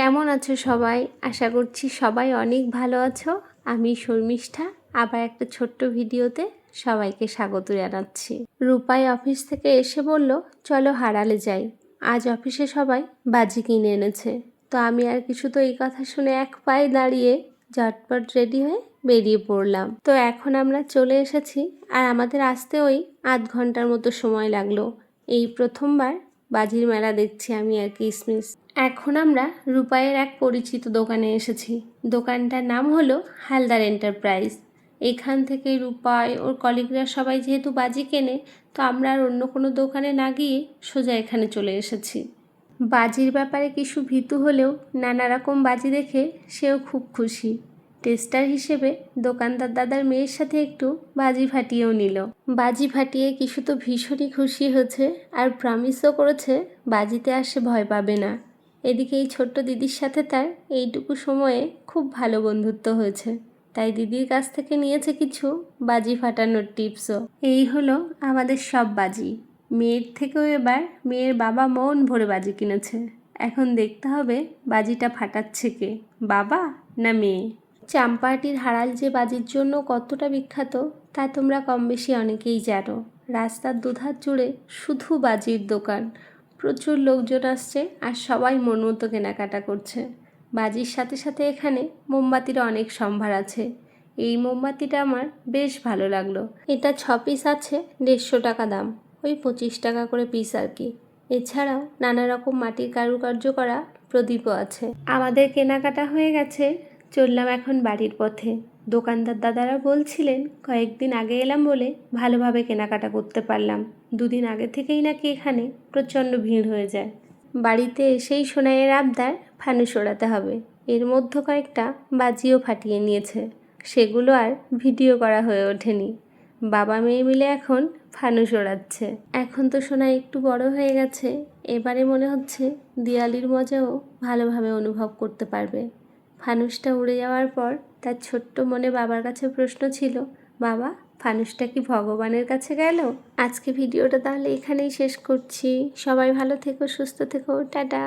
কেমন আছো সবাই? আশা করছি সবাই অনেক ভালো আছো। আমি শর্মিষ্ঠা। আবার একটা ছোট্ট ভিডিওতে সবাইকে স্বাগত জানাচ্ছি। রূপাই অফিস থেকে এসে বলল, চলো হারালে যাই। আজ অফিসে সবাই বাজি কিনে এনেছে। তো আমি আর কিছু তো এই কথা শুনে এক পায়ে দাঁড়িয়ে ঝটপট রেডি হয়ে বেরিয়ে পড়লাম। তো এখন আমরা চলে এসেছি। আর আমাদের আসতে ওই আধ ঘণ্টার মতো সময় লাগল। এই প্রথমবার বাজির মেলা দেখছি আমি আর কিসমিস। এখন আমরা রূপায়ের এক পরিচিত দোকানে এসেছি। দোকানটার নাম হলো হালদার এন্টারপ্রাইজ। এখান থেকে রূপায় ওর কলিগরা সবাই যেহেতু বাজি কেনে, তো আমরা আর অন্য কোনো দোকানে না গিয়ে সোজা এখানে চলে এসেছি। বাজির ব্যাপারে কিছু ভীতু হলেও নানা রকম বাজি দেখে সেও খুব খুশি। টেস্টার হিসেবে দোকানদার দাদার মেয়ের সাথে একটু বাজি ফাটিয়েও নিল। বাজি ফাটিয়ে কিছু তো ভীষণই খুশি হয়েছে আর প্রমিসও করেছে, বাজিতে আসে ভয় পাবে না। এদিকে এই ছোট্ট দিদির সাথে তার এইটুকু সময়ে খুব ভালো বন্ধুত্ব হয়েছে। তাই দিদির কাছ থেকে নিয়েছে কিছু বাজি ফাটানোর টিপসও। এই হলো আমাদের সব বাজি। মেয়ের থেকেও এবার মেয়ের বাবা মন ভরে বাজি কিনেছে। এখন দেখতে হবে বাজিটা ফাটাচ্ছে কে, বাবা না মেয়ে? চাম্পাহাটির হারাল যে বাজির জন্য কতটা বিখ্যাত, তা তোমরা কম বেশি অনেকেই জানো। রাস্তার দুধার জুড়ে শুধু বাজির দোকান। প্রচুর লোকজন আসছে আর সবাই মন মতো কেনাকাটা করছে। বাজির সাথে সাথে এখানে মোমবাতির অনেক সম্ভার আছে। এই মোমবাতিটা আমার বেশ ভালো লাগল। এটা ছ পিস আছে, দেড়শো টাকা দাম। ওই পঁচিশ টাকা করে পিস আর কি। এছাড়াও নানা রকম মাটির কারুকার্য করা প্রদীপও আছে। আমাদের কেনাকাটা হয়ে গেছে চললাম এখন বাড়ির পথে। দোকানদার দাদারা বলছিলেন, কয়েকদিন আগে এলাম বলে ভালোভাবে কেনাকাটা করতে পারলাম। দুদিন আগে থেকেই নাকি এখানে প্রচণ্ড ভিড় হয়ে যায়। বাড়িতে এসেই সোনাইয়ের আবদার ফানুস ওড়াতে হবে। এর মধ্যে কয়েকটা বাজিও ফাটিয়ে নিয়েছে। সেগুলো আর ভিডিও করা হয়ে ওঠেনি। বাবা মেয়ে মিলে এখন ফানুস ওড়াচ্ছে এখন তো সোনা একটু বড় হয়ে গেছে। এবারে মনে হচ্ছে দিওয়ালির মজাও ভালোভাবে অনুভব করতে পারবে। ফানুসটা উড়ে যাওয়ার পর তার ছোট্ট মনে বাবার কাছে প্রশ্ন ছিল, বাবা ফানুসটা কি ভগবানের কাছে গেল? আজকে ভিডিওটা তাহলে এখানেই শেষ করছি। সবাই ভালো থেকো, সুস্থ থেকো। টাটা।